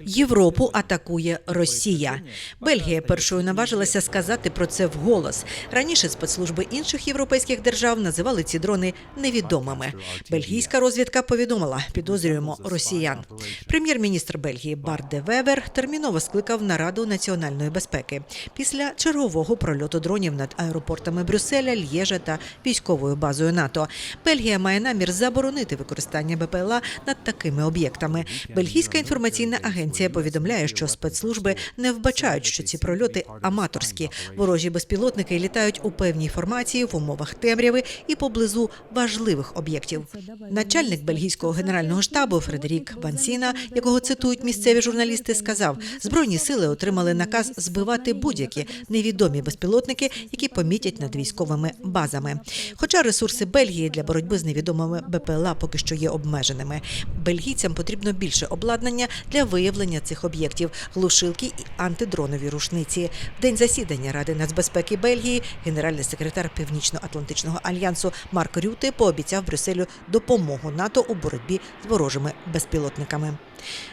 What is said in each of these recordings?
Європу атакує Росія. Бельгія першою наважилася сказати про це вголос. Раніше спецслужби інших європейських держав називали ці дрони невідомими. Бельгійська розвідка повідомила, підозрюємо росіян. Прем'єр-міністр Бельгії Бар де Вевер терміново скликав нараду національної безпеки після чергового прольоту дронів над аеропортами Брюсселя, Л'єжа та військовою базою НАТО. Бельгія має намір заборонити використання БПЛА над такими об'єктами. Бельгійська інформаційна агенція повідомляє, що спецслужби не вбачають, що ці прольоти аматорські. Ворожі безпілотники літають у певній формації в умовах темряви і поблизу важливих об'єктів. Начальник бельгійського генерального штабу Фредерік Вансіна, якого цитують місцеві журналісти, сказав: збройні сили отримали наказ збивати будь-які невідомі безпілотники, які помітять над військовими базами. Хоча ресурси Бельгії для боротьби з невідомими БПЛА поки що є обмеженими. Бельгійцям потрібно більше обладнання для виявлення цих об'єктів, глушилки і антидронові рушниці. В день засідання Ради нацбезпеки Бельгії генеральний секретар Північно-Атлантичного альянсу Марк Рюти пообіцяв Брюсселю допомогу НАТО у боротьбі з ворожими безпілотниками.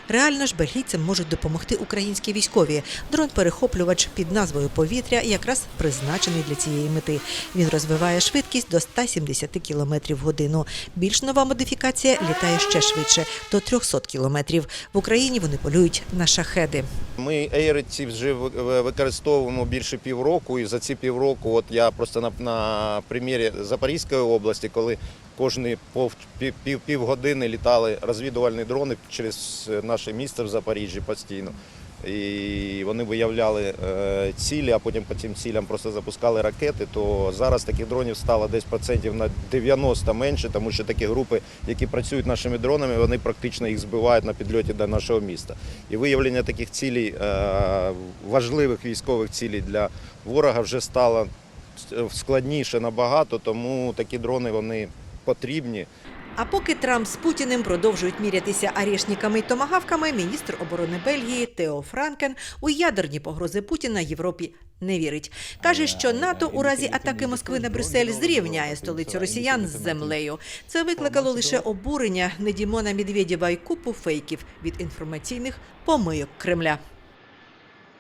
Реально ж бельгійцям можуть допомогти українські військові. Дрон-перехоплювач під назвою повітря якраз призначений для цієї мети. Він розвиває швидкість до 170 км в годину. Більш нова модифікація літає ще швидше до 300 км. В Україні вони полюють на шахеди. Ми ейриці вже ви- ви- використовуємо більше півроку, і за ці півроку, от я просто на, на примірі Запорізької області, коли кожні пов, пів, пів, півгодини літали розвідувальні дрони через наше місто в Запоріжжі постійно. І вони виявляли е, цілі, а потім по цим цілям просто запускали ракети. То зараз таких дронів стало десь процентів на 90 менше, тому що такі групи, які працюють нашими дронами, вони практично їх збивають на підльоті до нашого міста. І виявлення таких цілей, е, важливих військових цілей для ворога вже стало складніше набагато, тому такі дрони вони потрібні. А поки Трамп з Путіним продовжують мірятися арешниками й томагавками, міністр оборони Бельгії Тео Франкен у ядерні погрози Путіна Європі не вірить. Каже, що НАТО у разі атаки Москви на Брюссель зрівняє столицю росіян з землею. Це викликало лише обурення Недімона Медведєва й купу фейків від інформаційних помийок Кремля.